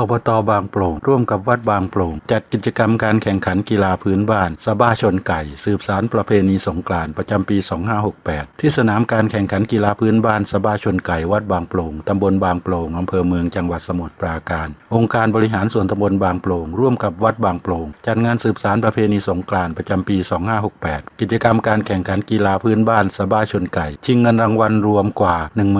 อบตบางโปร่ง ร่วมกับวัดบางโปร่ง จัดกิจกรรมการแข่งขันกีฬาพื้นบ้านสบ้าชนไก่ สืบสารประเพณีสงกรานต์ประจำปี 2568 ที่สนามการแข่งขันกีฬาพื้นบ้านสบ้าชนไก่ วัดบางโปร่งตำบลบางโปร่งอำเภอเมืองจังหวัดสมุทรปราการ องค์การบริหารส่วนตำบลบางโปร่ง ร่วมกับวัดบางโปร่ง จัดงานสืบสารประเพณีสงกรานต์ประจำปี 2568 กิจกรรมการแข่งขันกีฬาพื้นบ้านสบ้าชนไก่ ชิงเงินรางวัลรวมกว่า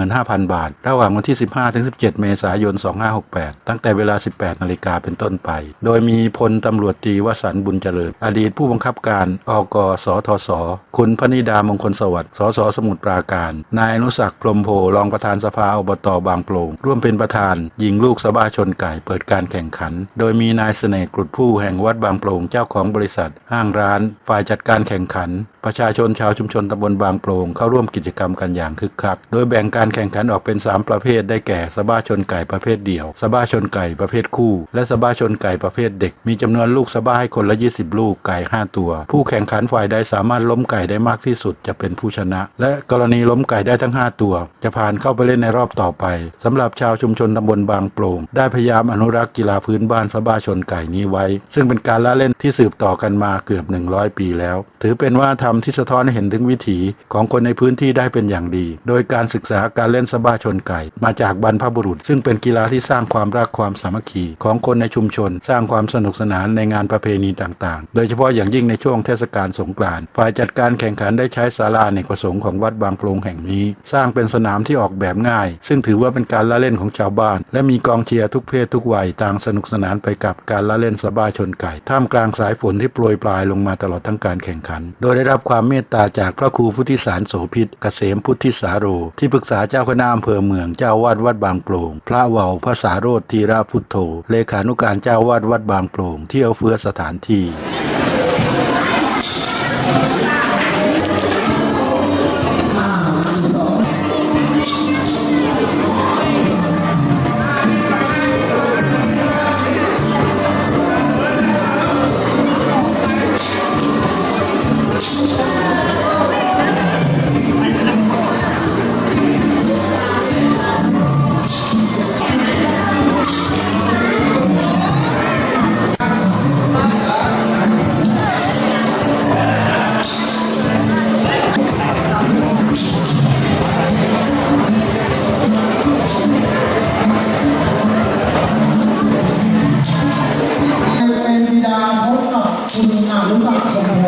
15,000 บาท ระหว่างวันที่ 15-17 เมษายน 2568 ตั้งแต่เวลา 18 นาฬิกาเป็นต้นไป โดยมีพลตำรวจตรีวสันต์บุญเจริญ อดีตผู้บังคับการอกสทศคุณพนิดามงคลสวัสดิ์สสสมุทรปราการ นายอนุสักดิ์พรมโพรองประธานสภาอบตบางโปร่งร่วมเป็นประธาน ยิงลูกสบ้าชนไก่เปิดการแข่งขัน โดยมีนายเสน่ห์กรุดผู้แห่งวัดบางโปร่งเจ้าของบริษัท ห้างร้าน ฝ่ายจัดการแข่งขัน ประชาชนชาวชุมชนตำบลบางโปร่งเข้าร่วมกิจกรรมกันอย่างคึกคัก โดยแบ่งการแข่งขันออกเป็น 3 ประเภทได้แก่สบ้าชนไก่ประเภทเดี่ยวสบ้าชนไก่ประเภทคู่ และสบ้าชนไก่ประเภทเด็ก มีจำนวนลูกสบ้าให้คนละ 20 ลูกไก่ 5 ตัว ผู้แข่งขันฝ่ายใดสามารถล้มไก่ได้มากที่สุดจะเป็นผู้ชนะ และกรณีล้มไก่ได้ทั้ง 5 ตัว จะผ่านเข้าไปเล่นในรอบต่อไปสำหรับชาวชุมชนตำบลบางโปร่งได้พยายามอนุรักษ์กีฬาพื้นบ้านสบ้าชนไก่นี้ไว้ ซึ่งเป็นการละเล่นที่สืบต่อกันมาเกือบ 100 ปีแล้ว ถือเป็นว่าทำที่สะท้อนให้เห็นถึงวิถีของคนในพื้นที่ได้เป็นอย่างดี โดยการศึกษาการเล่นสะบ้าชนไก่ มาจากบรรพบุรุษ ซึ่งเป็นกีฬาที่สร้างความรักความสามัคคีของคนในชุมชน สร้างความสนุกสนานในงานประเพณีต่างๆ โดยเฉพาะอย่างยิ่งในช่วงเทศกาลสงกรานต์ฝ่ายจัดการแข่งขันได้ใช้ศาลาเนกประสงค์ของวัดบางโปรงแห่งนี้ สร้างเป็นสนามที่ออกแบบง่าย ซึ่งถือว่าเป็นการละเล่นของชาวบ้าน และมีกองเชียร์ทุกเพศทุกวัยต่างสนุกสนานไปกับการละเล่นสะบ้าชนไก่ ท่ามกลางสายฝนที่โปรยปลายลงมาตลอดทั้งการแข่งขัน โดยได้รับความเมตตาจากพระครูพุทธิสารโสพิษเกษมพุทธิสาโร ที่ปรึกษาเจ้าคณะอำเภอเมืองเจ้าวาดวัดบางโปร่งพระเวาพระสาโรธีระพุทโธเลขานุการเจ้าวาดวัดบางโปร่งที่เอาเฟื้อสถานที่ นุสักชมโพ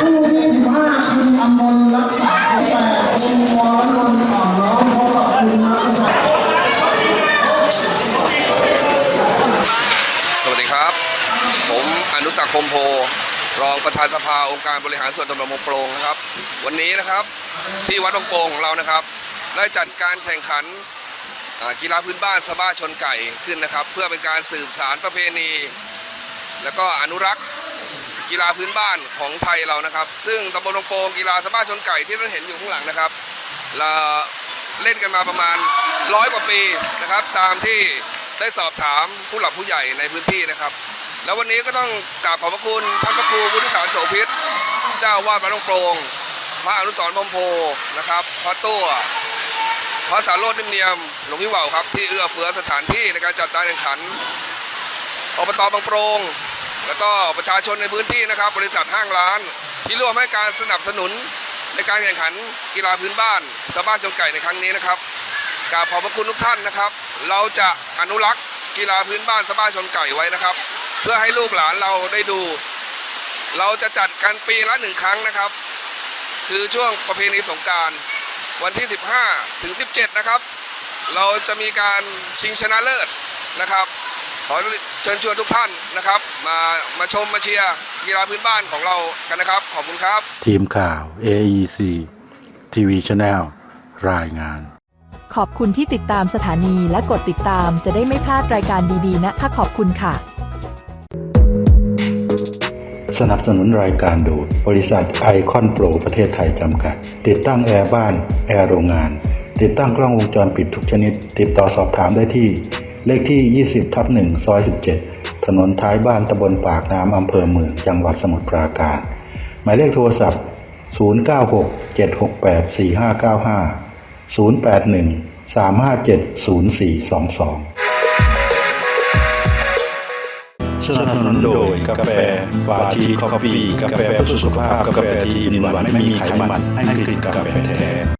ผู้ที่สิบห้าคุณอมรรักษาแปดคุณวรนนท์อ่อนน้อมพบกับคุณอนุสักดิ์สวัสดีครับ ผมอนุสักโคมโพ รองประธานสภาองค์การบริหารส่วนตำบลบางโปรงนะครับ วันนี้นะครับที่วัดบางโปรงของเรานะครับ ได้จัดการแข่งขันกีฬาพื้นบ้านสะบ้าชนไก่ขึ้นนะครับ เพื่อเป็นการสืบสารประเพณี แล้วก็อนุรักษ์กีฬาพื้นบ้านของไทยเรานะครับ ซึ่งตำบลบางโปงกีฬาสบ้าชนไก่ที่ท่านเห็นอยู่ข้างหลังนะครับเราเล่นกันมาประมาณร้อยกว่าปีนะครับ ตามที่ได้สอบถามผู้หลักผู้ใหญ่ในพื้นที่นะครับ แล้ววันนี้ก็ต้องกราบขอบพระคุณท่านพระครูวุฒิสารโสภิตเจ้าวาดวัดหลวงโปรงพระอนุสรพรมโพนะครับพระตัวพระสารโรจน์นิ่มเนียมหลวงพี่ว่าวครับที่เอื้อเฟื้อสถานที่ในการจัดการแข่งขันอบตบางโปรง แล้วก็ประชาชนในพื้นที่นะครับ บริษัทห้างร้าน ที่ร่วมให้การสนับสนุนในการแข่งขันกีฬาพื้นบ้านสะบ้านจงไก่ในครั้งนี้นะครับกราบขอบพระคุณทุกท่านนะครับ เราจะอนุรักษ์กีฬาพื้นบ้านสะบ้านชนไก่ไว้นะครับ เพื่อให้ลูกหลานเราได้ดู เราจะจัดกันปีละหนึ่งครั้งนะครับ คือช่วงประเพณีสงกรารวันที่ 15 ถึง 17 นะครับ เราจะมีการชิงชนะเลิศนะครับ ขอเชิญชวนทุกท่านนะครับ มามาชมมาเชียร์กีฬาพื้นบ้านของเรากันนะครับ ขอบคุณครับ ทีมข่าว AEC TV Channel รายงาน ขอบคุณที่ติดตามสถานีและกดติดตามจะได้ไม่พลาดรายการดีๆ นะคะขอบคุณค่ะ สนับสนุนรายการโดยบริษัทไอคอนโปรประเทศไทยจำกัด ติดตั้งแอร์บ้าน แอร์โรงงาน ติดตั้งกล้องวงจรปิดทุกชนิด ติดต่อสอบถามได้ที่ เลขที่ 20ทับ1ซอย 17 ถนนท้ายบ้านตำบลปากน้ำอำเภอเมืองจังหวัดสมุทรปราการ หมายเลขโทรศัพท์ 096 768 4595 081 357 0422 สนับสนุนโดยกาแฟปาทีคอฟฟี่ กาแฟเพื่อสุขภาพ กาแฟที่อินวันไม่มีไขมัน ให้กลิ่นกาแฟแท้